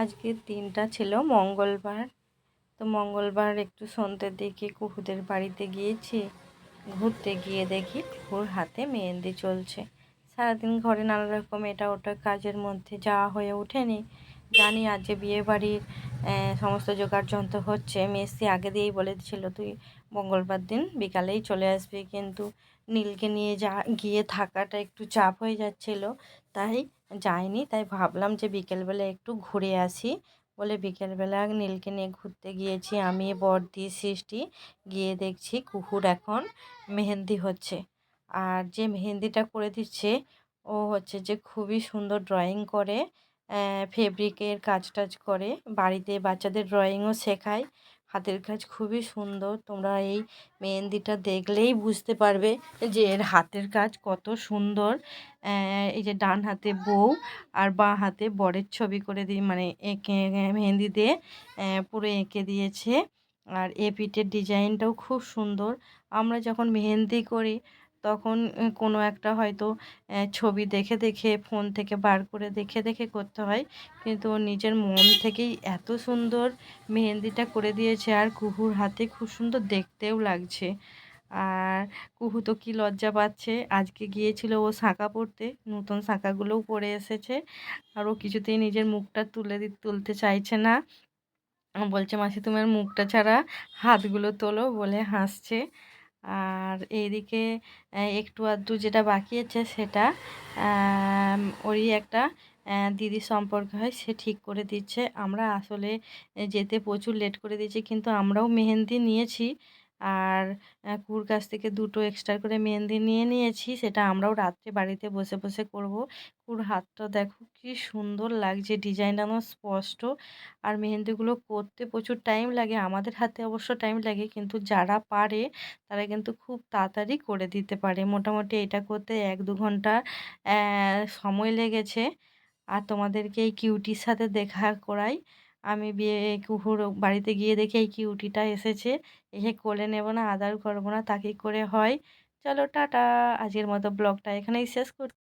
আজকের দিনটা ছিল মঙ্গলবার। তো মঙ্গলবার একটু সন্ধ্যের দিকে কুকুদের বাড়িতে গিয়েছি। ঘুরতে গিয়ে দেখি কুকুর হাতে মেহেন্দি চলছে। সারাদিন ঘরে নানা রকম এটা ওটা কাজের মধ্যে যাওয়া হয়ে ওঠেনি। জানি আজ যে বিয়ে বাড়ির সমস্ত জোগাড় যন্ত্র হচ্ছে। মেসি আগে দিয়েই বলে বলেছিল, তুই মঙ্গলবার দিন বিকালেই চলে আসবি। কিন্তু নীলকে নিয়ে যা, গিয়ে থাকাটা একটু চাপ হয়ে যাচ্ছিল। তাই যাইনি। তাই ভাবলাম যে বিকেলবেলা একটু ঘুরে আসি। বলে বিকেলবেলা নীলকে নিয়ে ঘুরতে গিয়েছি। আমি বর্দি, সৃষ্টি, গিয়ে দেখছি কুকুর এখন মেহেন্দি হচ্ছে। আর যে মেহেন্দিটা করে দিচ্ছে, ও হচ্ছে যে খুবই সুন্দর ড্রয়িং করে ফেব্রিকের কাজ টাজ করে। বাড়িতে বাচ্চাদের ড্রয়িংও শেখায়। হাতের কাজ খুবই সুন্দর। তোমরা এই মেহেন্দিটা দেখলেই বুঝতে পারবে যে এর হাতের কাজ কত সুন্দর। এই যে ডান হাতে বউ আর বা হাতে বরের ছবি করে দিই মানে এঁকে মেহেন্দি দিয়ে পুরো এঁকে দিয়েছে। আর এ পিঠের ডিজাইনটাও খুব সুন্দর। আমরা যখন মেহেন্দি করি তখন কোনো একটা হয়তো ছবি দেখে দেখে, ফোন থেকে বার করে দেখে দেখে করতে হয়। কিন্তু ও নিজের মন থেকেই এত সুন্দর মেহেন্দিটা করে দিয়েছে আর কুহুর হাতে খুব সুন্দর দেখতেও লাগছে। আর কুহু তো কী লজ্জা পাচ্ছে? আজকে গিয়েছিল ও শাঁখা পড়তে, নতুন শাঁখাগুলোও পরে এসেছে। আর ও কিছুতেই নিজের মুখটা তুলে তুলতে চাইছে না। বলছে, মাসি তোমার মুখটা ছাড়া হাতগুলো তোলো, বলে হাসছে। আর এইদিকে একটু আধটু যেটা বাকি আছে সেটা ওরই একটা দিদি সম্পর্ক হয়, সে ঠিক করে দিচ্ছে। আমরা আসলে যেতে প্রচুর লেট করে দিয়েছি, কিন্তু আমরাও মেহেন্দি নিয়েছি। আর কুর কাছ থেকে দুটো এক্সট্রা করে মেহেন্দি নিয়ে নিয়েছি, সেটা আমরাও রাত্রে বাড়িতে বসে বসে করব। কুর হাতটা দেখো কি সুন্দর লাগছে, ডিজাইনটা আমার স্পষ্ট। আর মেহেন্দিগুলো করতে প্রচুর টাইম লাগে, আমাদের হাতে অবশ্য টাইম লাগে, কিন্তু যারা পারে, তারা কিন্তু খুব তাড়াতাড়ি করে দিতে পারে। মোটামুটি এটা করতে এক দু ঘণ্টা সময় লেগেছে। আর তোমাদেরকে এই কিউটির সাথে দেখা করাই। আমি বিয়ে কুকুর বাড়িতে গিয়ে দেখি এই কিউটিটা এসেছে। এসে কোলে নেব না, আদার করব না, তাকে করে হয়। চলো, টাটা। আজকের মতো ব্লগটা এখানেই শেষ করছি